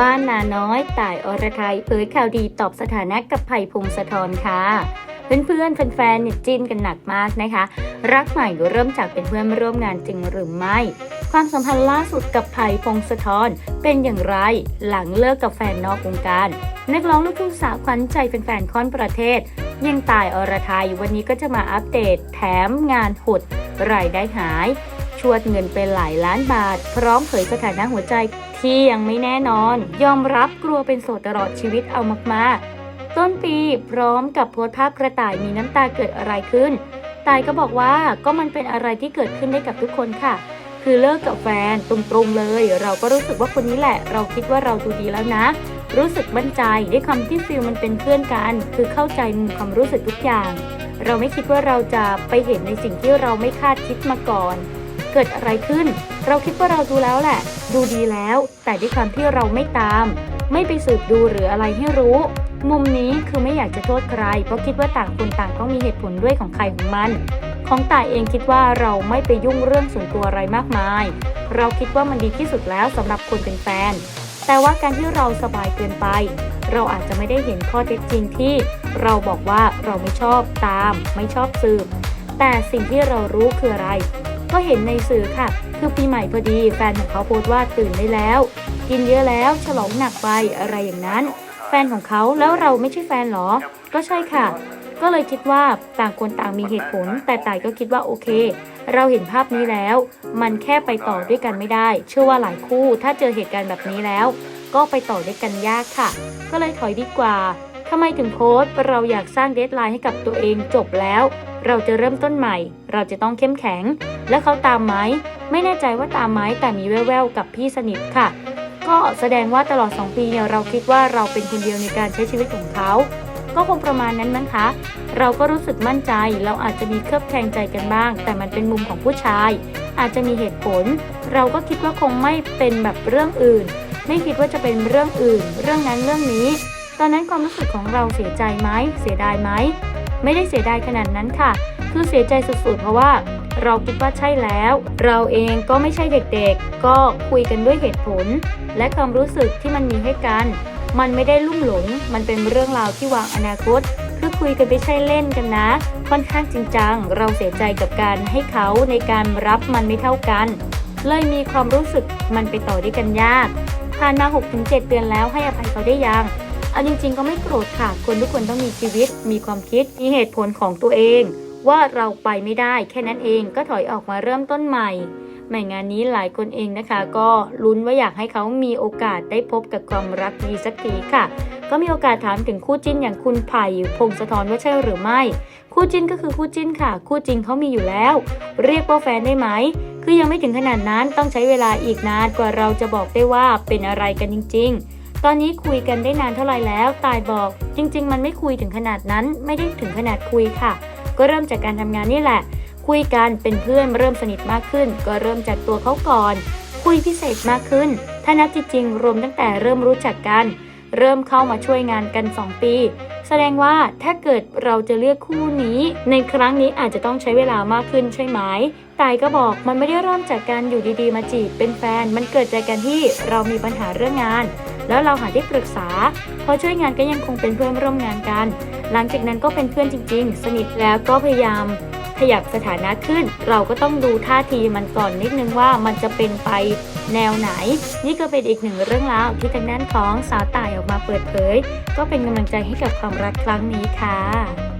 บ้านนาน้อยต่ายอรไทยเผยข่าวดีตอบสถานะกับไผ่พงศธรค่ะเพื่อนๆแฟนๆเนี่ยจิ้นกันหนักมากนะคะ รักใหม่เริ่มจากเป็นเพื่อนร่วมงานจริงหรือไม่ ความสัมพันธ์ล่าสุดกับไผ่พงศธรเป็นอย่างไรหลังเลิกกับแฟนนอกวงการนักร้องลูกทุ่งสาวขวัญใจแฟนๆค่อนประเทศยังตายอรไทยวันนี้ก็จะมาอัปเดตแถมงานหดรายได้หาย ชวดเงินเป็นหลายล้านบาท พร้อมเผยสถานะหัวใจ ที่ยังไม่แน่นอน ยอมรับกลัวเป็นโสดตลอดชีวิตเอามากๆ ต้นปีพร้อมกับโพสต์ภาพกระต่ายมีน้ำตาเกิดอะไรขึ้น ตายก็บอกว่าก็มันเป็นอะไรที่เกิดขึ้นได้กับทุกคนค่ะ คือเลิกกับแฟนตรงๆเลย เราก็รู้สึกว่าคนนี้แหละ เราคิดว่าเราดูดีแล้วนะ รู้สึกมั่นใจด้วยคำที่ฟิลมันเป็นเพื่อนกัน คือเข้าใจมุมความรู้สึกทุกอย่าง เราไม่คิดว่าเราจะไปเห็นในสิ่งที่เราไม่คาดคิดมาก่อน กิดอะไรขึ้น เราคิดว่าเราดูแล้วแหละ ดูดีแล้ว แต่ด้วยความที่เราไม่ตาม ไม่ไปสืบดูหรืออะไรให้รู้ มุมนี้คือไม่อยากจะโทษใคร เพราะคิดว่าต่างคนต่างต้องมีเหตุผลด้วยของใครของมัน ของต่ายเองคิดว่าเราไม่ไปยุ่งเรื่องส่วนตัวอะไรมากมาย เราคิดว่ามันดีที่สุดแล้วสำหรับคนเป็นแฟน แต่ว่าการที่เราสบายเกินไป เราอาจจะไม่ได้เห็นข้อเท็จจริงที่ เราบอกว่าเราไม่ชอบตาม ไม่ชอบสืบแต่สิ่งที่เรารู้คืออะไร ก็เห็นในสื่อค่ะ คือปีใหม่พอดีแฟนของเขาโพสต์ว่าตื่นได้แล้ว กินเยอะแล้วฉลองหนักไปอะไรอย่างนั้น แฟนของเขาแล้วเราไม่ใช่แฟนเหรอ ก็ใช่ค่ะ ก็เลยคิดว่าต่างคนต่างมีเหตุผล แต่ต่ายก็คิดว่าโอเค เราเห็นภาพนี้แล้ว มันแค่ไปต่อด้วยกันไม่ได้ เชื่อว่าหลายคู่ถ้าเจอเหตุการณ์แบบนี้แล้ว ก็ไปต่อด้วยกันยากค่ะ ก็เลยถอยดีกว่า ทำไมถึงโพสต์ เราอยากสร้างเดทไลน์ให้กับตัวเองจบแล้ว เราจะเริ่มต้นใหม่ เราจะต้องเข้มแข็ง และเขาตามไหม ไม่แน่ใจว่าตามไหมแต่มีแว่วๆกับพี่สนิทค่ะ ก็แสดงว่าตลอด 2 ปีเนี่ยเราคิดว่าเราเป็นคนเดียวในการใช้ชีวิตของเขา ก็คงประมาณนั้นมั้งคะ เราก็รู้สึกมั่นใจ เราอาจจะมีเครือบแคลงใจกันบ้าง แต่มันเป็นมุมของผู้ชาย อาจจะมีเหตุผล เราก็คิดว่าคงไม่เป็นแบบเรื่องอื่น ไม่คิดว่าจะเป็นเรื่องอื่น เรื่องนั้นเรื่องนี้ ตอนนั้นความรู้สึกของเราเสียใจไหมเสียดายไหมไม่ได้เสียดายขนาดนั้นค่ะ คือเสียใจสุดๆ เพราะว่าเราคิดว่าใช่แล้ว เราเองก็ไม่ใช่เด็กๆ ก็คุยกันด้วยเหตุผล และความรู้สึกที่มันมีให้กัน มันไม่ได้ลุ่มหลง มันเป็นเรื่องราวที่วางอนาคต คือคุยกันไม่ใช่เล่นกันนะ ค่อนข้างจริงจัง เราเสียใจกับการให้เขาในการรับมันไม่เท่ากัน เลยมีความรู้สึกมันไปต่อด้วยกันยาก ผ่านมา 6-7 เดือนแล้วให้อภัยเขาได้ยัง เอาจริงๆก็ไม่โกรธค่ะ คนทุกคนต้องมีชีวิต มีความคิด มีเหตุผลของตัวเอง ว่าเราไปไม่ได้ แค่นั้นเองก็ถอยออกมาเริ่มต้นใหม่แหม่งานนี้หลายคนเองนะคะ ก็ลุ้นว่าอยากให้เขามีโอกาสได้พบกับความรักดีสักทีค่ะ ก็มีโอกาสถามถึงคู่จิ้นอย่างคุณไผ่พงศธรว่าใช่หรือไม่ คู่จิ้นก็คือคู่จิ้นค่ะ คู่จริงเขามีอยู่แล้ว เรียกว่าแฟนได้ไหม คือยังไม่ถึงขนาดนั้นต้องใช้เวลาอีกนานกว่าเราจะบอกได้ว่าเป็นอะไรกันจริง ๆ ตอนนี้คุยกันได้นานเท่าไหร่แล้ว ตายบอก จริง ๆ มันไม่คุยถึงขนาดนั้น ไม่ได้ถึงขนาดคุยค่ะ ก็เริ่มจากการทำงานนี่แหละ คุยกันเป็นเพื่อนเริ่มสนิทมากขึ้น ก็เริ่มจากตัวเขาก่อน คุยพิเศษมากขึ้น ถ้านับจริงๆรวมตั้งแต่เริ่มรู้จักกัน เริ่มเข้ามาช่วยงานกัน 2 ปี แสดงว่าถ้าเกิดเราจะเลือกคู่นี้ ในครั้งนี้อาจจะต้องใช้เวลามากขึ้นใช่ไหมตายก็บอกมันไม่ได้เริ่มจากการอยู่ดีๆ มาจีบเป็นแฟน มันเกิดจากการที่เรามีปัญหาเรื่องงาน แล้วเราหาที่ปรึกษา พอช่วยงานก็ยังคงเป็นเพื่อนร่วมงานกัน หลังจากนั้นก็เป็นเพื่อนจริง ๆ สนิทแล้วก็พยายามขยับสถานะขึ้น เราก็ต้องดูท่าทีมันก่อนนิดนึงว่ามันจะเป็นไปแนวไหน นี่ก็เป็นอีกหนึ่งเรื่องราวที่ทางด้านของสาวต่ายออกมาเปิดเผย ก็เป็นกำลังใจให้กับความรักครั้งนี้ค่ะ